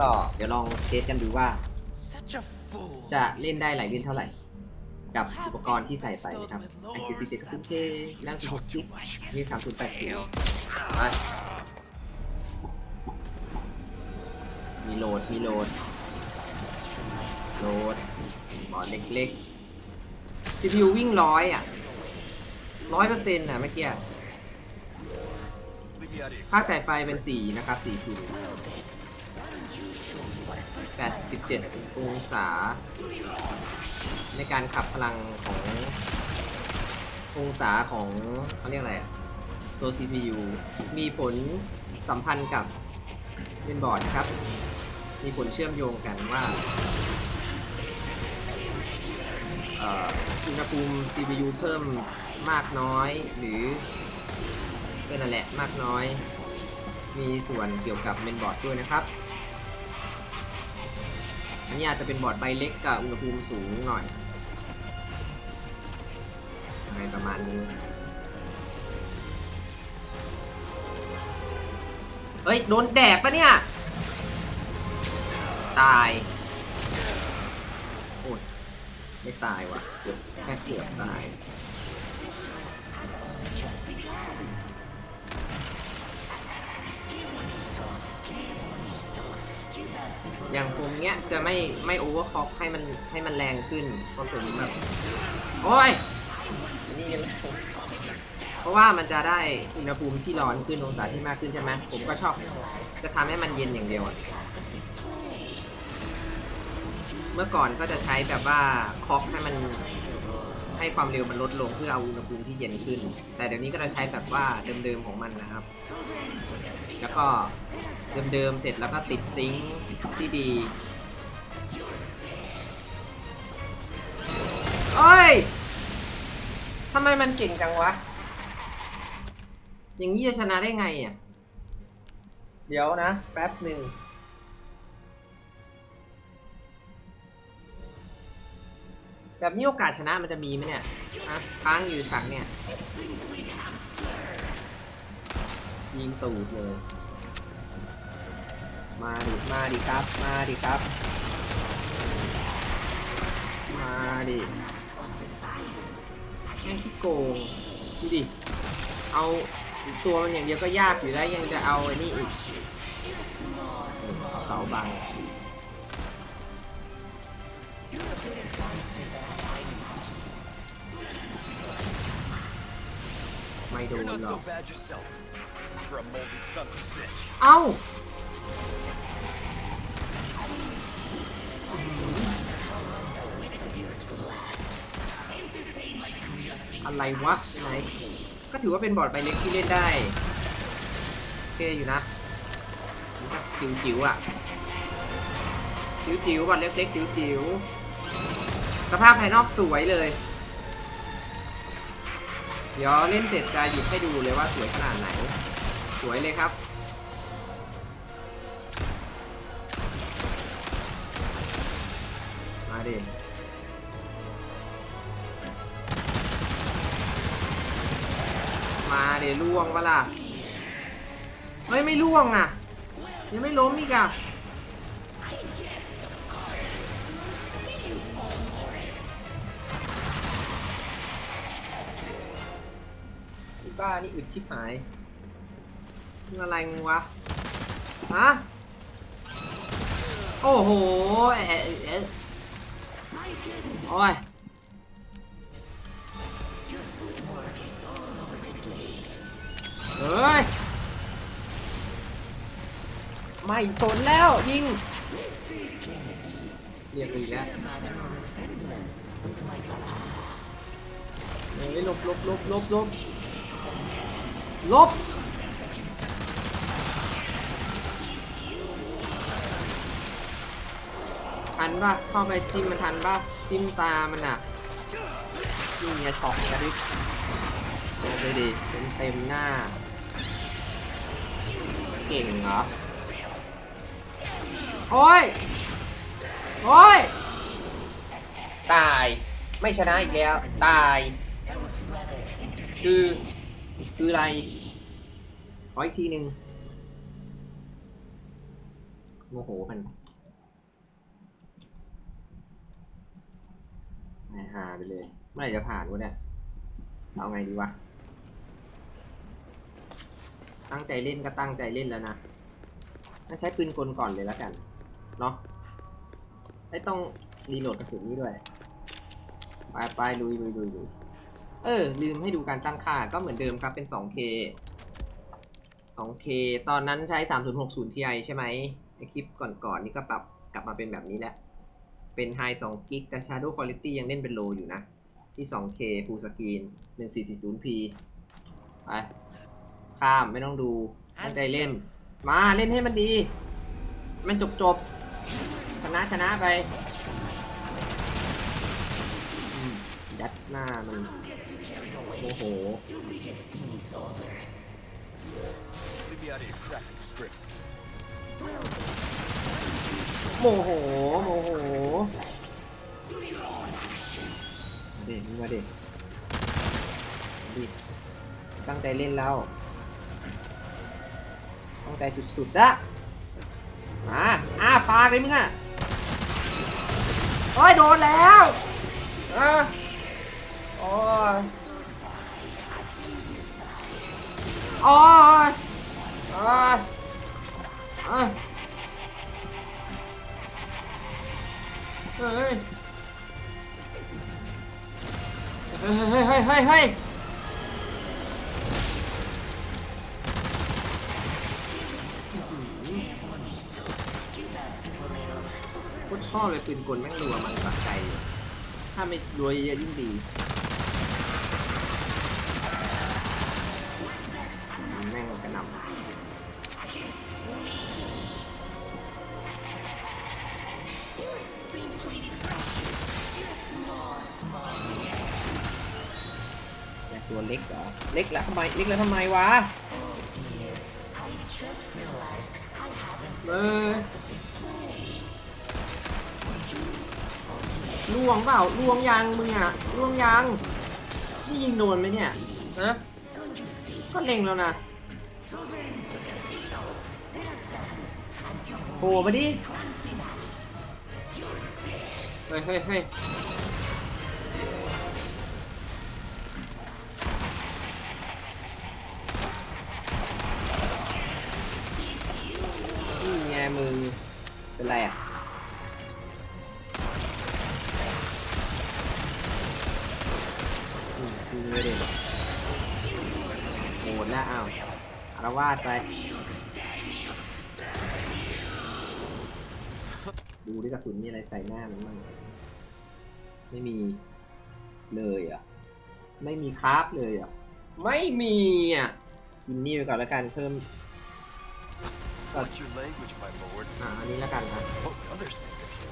ก็เดี๋ยวลองเทสกันดูว่า จะเล่นได้หลายเล่นเท่าไหร่ กับอุปกรณ์ที่ใส่ไปนะครับไอคิวซีเจ็ดคุณเคแล้วสิบสิบมีสามคุแปดสิบมามีโหลดมีโหลดโหลดบอดเล็กๆ CPU วิ่งร้อยอะร้อยเปอร์เซ็นต์อะเมื่อกี้ค่าจ่ไฟเป็นสีนะครับสี่ศูน 87องศา ในการขับพลังขององศาของเขาเรียกอะไรตัว CPU มีผลสัมพันธ์กับเมนบอร์ดนะครับ มีผลเชื่อมโยงกันว่าอุณหภูมิ CPU เพิ่มมากน้อยหรือเป็นอะไรมากน้อย มีส่วนเกี่ยวกับเมนบอร์ดด้วยนะครับ อันนี้อาจจะเป็นบอร์ดใบเล็กกับอุณหภูมิสูงหน่อยอะไรประมาณนี้ เฮ้ย โดนแดกปะเนี่ย ตายโอ้ยไม่ตายว่ะแค่เกือบตาย อย่างผมเนี้ยจะไม่ไม่โอเวอร์คอกให้มันให้มันแรงขึ้นเพราะผมแบบโอ้ยอนนี้ยังเพราะว่ามันจะได้อุณหภูมิที่ร้อนขึ้นองศาที่มากขึ้นใช่ไหมผมก็ชอบจะทำให้มันเย็นอย่างเดียวอะเมื่อก่อนก็จะใช้แบบว่าคอกให้มันให้ความเร็วมันลดลงเพื่อเอาอุณหภูมิที่เย็นขึ้น แต่เดี๋ยวนี้ก็จะใช้แบบว่าเดิมๆของมันนะครับ แล้วก็ เดิมๆ เสร็จแล้วก็ติดซิงค์ที่ดีโอ้ยทำไมมันเก่งจังวะ อย่างนี้จะชนะได้ไงอะ เดี๋ยวนะ แป๊บหนึ่งแบบนี้โอกาสชนะมันจะมีไหมเนี่ยฮะค้างอยู่ถังเนี่ย ยิงตูดเลย มาดิ มาดิครับ มาดิครับ มาดิแม่งขี้โกงดูดิ เอาตัวมันอย่างเดียวก็ยากอยู่แล้วยังจะเอาไอ้นี่อีกเอาเสาบังไม่โด You're น not หรอ so ก bad yourself. For a moldy son of a bitch. เอ้า อะไรวะไหนก็ถือว่าเป็นบอร์ดใบเล็กที่เล่นได้โอเคอยู่นะจิ๋วจิ๋วอะจิ๋วจิ๋วบอร์ดเล็กๆจิ๋วจิ๋วสภาพภายนอกสวยเลย เดี๋ยวเล่นเสร็จจะหยิบให้ดูเลยว่าสวยขนาดไหน สวยเลยครับมาดิ ล่วงปะล่ะเฮ้ยไม่ล่วงอะ ยังไม่ล้มอีกอะบ้านี่อึดชิบหายมึงอะไรมึงวะ ฮะ โอ้โหเอ๊ะเอ๊ะเอ๊ะโอ้ย ไม่สนแล้วยิงเรียกอีกแล้วเฮ้ยลบลบลบลบลบลบทันปะเข้าไปจิ้มมันทันปะจิ้มตามันอะนี่ไงช็อกกระดิบโอ้ดิเต็มเต็มหน้า เก่งเหรอ โอ้ย โอ้ย ตาย ไม่ชนะอีกแล้ว ตาย คือ คืออะไร ขออีกทีหนึ่งโมโหมันไอ้หาไปเลย เมื่อไหร่จะผ่านวะเนี่ย เอาไงดีวะ ตั้งใจเล่นก็ตั้งใจเล่นแล้วนะใช้ปืนกลก่อนเลยแล้วกัน เนาะไม่ต้องรีโหลดกระสุนนี้ด้วย ไปไปลุยลุยลุยลุยเออ ลืมให้ดูการตั้งค่าก็เหมือนเดิมครับเป็น 2K 2K ตอนนั้นใช้ 3060 Ti ใช่ไหมในคลิปก่อนๆนี่ก็ปรับกลับมาเป็นแบบนี้แหละ เป็น High 2 g b แต่ Shadow Quality ยังเล่นเป็น Low อยู่นะ ที่ 2K Full Screen 1440p ไปข้ามไม่ต้องดูตั้งใจเล่น มาเล่นให้มันดี มันจบจบ ชนะชนะไปยัดหน้ามันโมโห Leave me out of your cracking script. โมโหโมโหมาเด็กมาเด็กดิตั้งใจเล่นแล้วตั้งใจสุดๆอะมาอ้าปาเลยมึงอะ โอ้ยโดนแล้วออโอ้ยโอ้ยโอ้ยโอ้ยเฮ้ยเฮ้ยเฮ้ยเฮ้ย ชอบเลยปืนกลแม่งรัวมันสะใจอยู่ถ้าไม่รัวเยอะยิ่งดี แม่งกระหน่ำต่ตัวเล็กเหรอ เล็กแล้วทำไม เล็กแล้วทำไมวะเออ ล่วงเปล่าล่วงยังมึงอะล่วงยังนี่ยิงโดนไหมเนี่ยฮะก็เล็งแล้วนะโผล่มาดิเฮ้ยเฮ้ยเฮ้ยนี่ไงมึงเป็นไรอะ เลยโหดแล้วอ้าวอารวาสไป ดูดิกระสุนมีอะไรใส่หน้ามันบ้างไม่มีเลยอะ ไม่มีคราฟเลยอะ ไม่มีอะ กินนี่ไปก่อนแล้วกันเพิ่ม What's your language, my lord? อ่าอันนี้แล้วกันนะ What others think of you?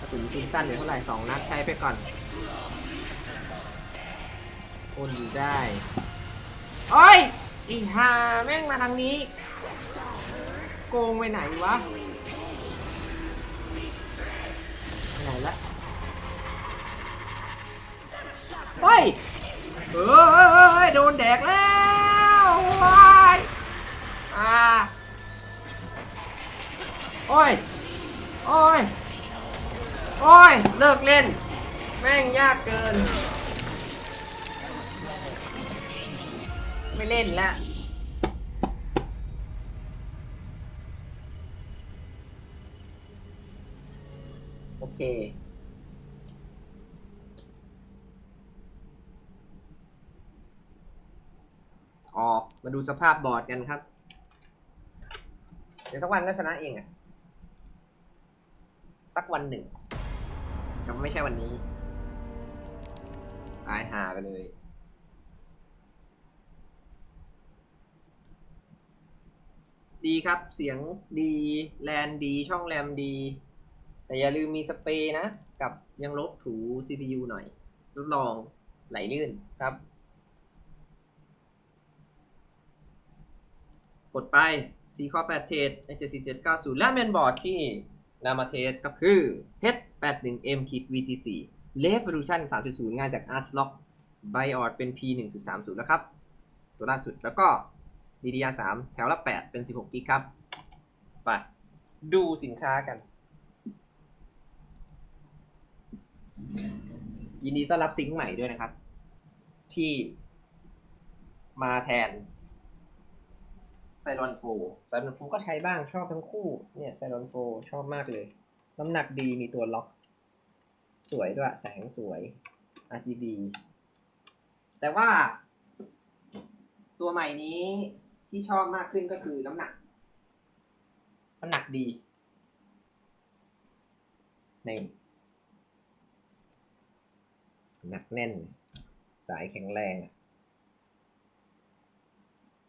กระสุนปืนสั้นเหลือเท่าไหร่สองนัดใช้ไปก่อน โอนอยู่ได้โอ้ยอีหาแม่งมาทางนี้ โกงไปไหนวะไปไหนละเฮ้ยเออเออเออเออโดนแดกแล้วว้ายอ่าโอ้ย โอ้ย โอ้ย เลิกเล่น แม่งยากเกิน ไม่เล่นละโอเค ออกมาดูสภาพบอร์ดกันครับ เดี๋ยวสักวันก็ชนะเองอะสักวันหนึ่งแต่ไม่ใช่วันนี้ตายหาไปเลย ดีครับ เสียงดี แลนดี ช่องแรมดี แต่อย่าลืมมีสเปรย์นะ กับยังลบถู CPU หน่อยทดลองไหลลื่นครับ กดไป C ข้อ8เทส H74790 และเมนบอร์ดที่นำมาเทสก็คือ H81M VTC Revolution 3.0 งานจาก ASRock BIOS เป็น P1.30 นะครับ ตัวล่าสุดแล้วก็ DDR3 แถวละ8เป็น 16 กิกครับ ไป ดูสินค้ากัน ยินดีต้อนรับซิงค์ใหม่ด้วยนะครับ ที่มาแทนไซรอนโฟไซรอนโฟก็ใช้บ้างชอบทั้งคู่ เนี่ยไซรอนโฟชอบมากเลย น้ำหนักดีมีตัวล็อก สวยด้วย แสงสวย RGB แต่ว่าตัวใหม่นี้ ที่ชอบมากขึ้นก็คือน้ำหนัก น้ำหนักดีนี่หนักแน่น สายแข็งแรงอะ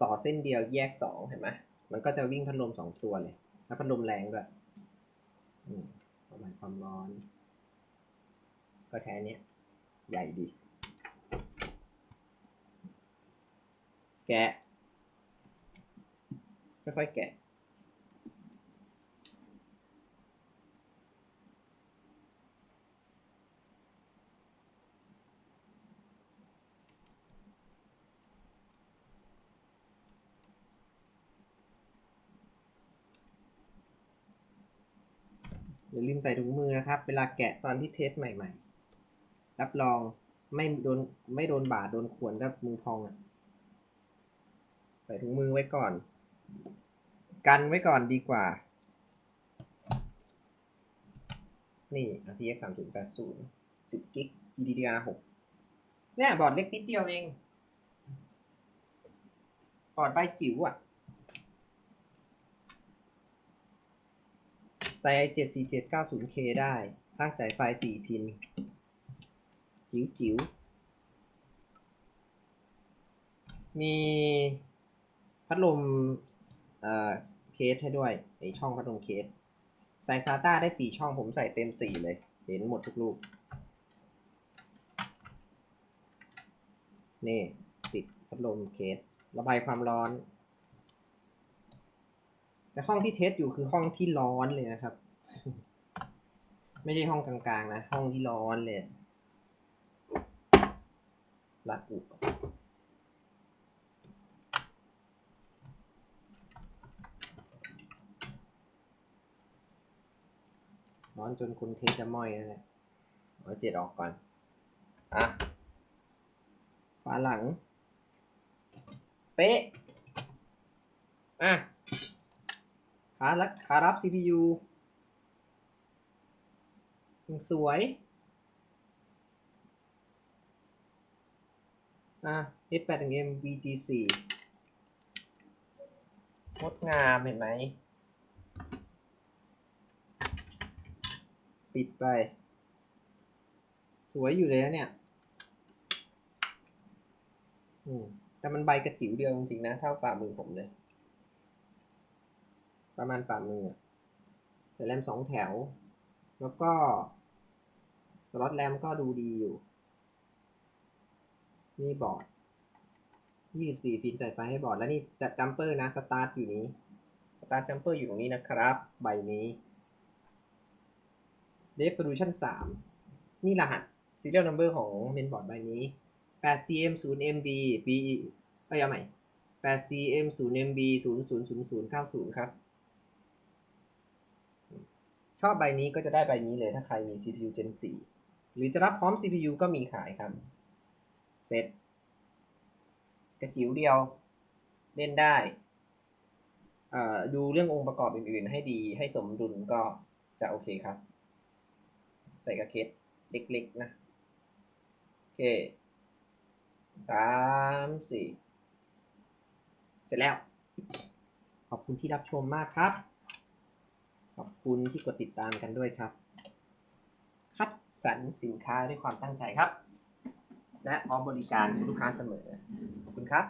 ต่อเส้นเดียวแยกสองเห็นไหมมันก็จะวิ่งพัดลมสองตัวเลย แล้วพัดลมแรงด้วยอืมประมาณความร้อน ก็ใช้อันเนี้ยใหญ่ดี แกะ ค่อยๆแกะอย่าลืมใส่ถุงมือนะครับ เวลาแกะตอนที่เทสใหม่ๆ รับรองไม่โดนไม่โดนบาดโดนขวนถ้ามือพองอะ ใส่ถุงมือไว้ก่อน กันไว้ก่อนดีกว่า นี่ RTX 3080 10กิก GDDR6 เนี่ยบอร์ดเล็กนิดเดียวเอง บอร์ดใบจิ๋วอะ ใส่ i74790K ได้ภาคจ่ายไฟ4พิน จิ๋วจิ๋วมีพัดลม เอ่อเคสให้ด้วยไอช่องพัดลมเคส ใส่ซาต้าได้4ช่องผมใส่เต็ม4เลย เห็นหมดทุกลูก นี่ ติดพัดลมเคส ระบายความร้อน แต่ห้องที่เทสอยู่คือห้องที่ร้อนเลยนะครับ ไม่ใช่ห้องกลางๆนะ ห้องที่ร้อนเลยรัดอุ ร้อนจนคุณเทจะม้อยแล้วเนี่ยเอาเจ็ดออกก่อน อะฝาหลัง เป๊ะ อะขาลักขารับ CPU ยังสวย อะ H8M VG4 งดงามเห็นไหม ปิดไป สวยอยู่เลยนะเนี่ยอืมแต่มันใบกระจิ๋วเดียวจริงๆนะ เท่าฝ่ามือผมเลย ประมาณฝ่ามืออะใส่แรมสองแถว แล้วก็สล็อตแรมก็ดูดีอยู่ นี่บอร์ด24พินใส่ไฟให้บอร์ดแล้วนี่จัดจัมเปอร์นะ สตาร์ทอยู่นี้ สตาร์ทจัมเปอร์อยู่ตรงนี้นะครับ ใบนี้ Revolution 3 นี่รหัส serial number ของเมนบอร์ดใบนี้ 8cm 0 mb b เอ้ยเอาใหม่ 8cm 0 mb 000090 ครับ ชอบใบนี้ก็จะได้ใบนี้เลยถ้าใครมี CPU Gen 4 หรือจะรับพร้อม CPU ก็มีขายครับเซ็ตกระจิ๋วเดียว เล่นได้ดูเรื่ององค์ประกอบอื่นๆ ให้ดีให้สมดุลก็จะโอเคครับ ส่กระเคสเล็กๆ นะ โอเคสามสี่เสร็จแล้ว ขอบคุณที่รับชมมากครับ ขอบคุณที่กดติดตามกันด้วยครับ คัดสรรสินค้าด้วยความตั้งใจครับ และพร้อมบริการลูกค้าเสมอ ขอบคุณครับ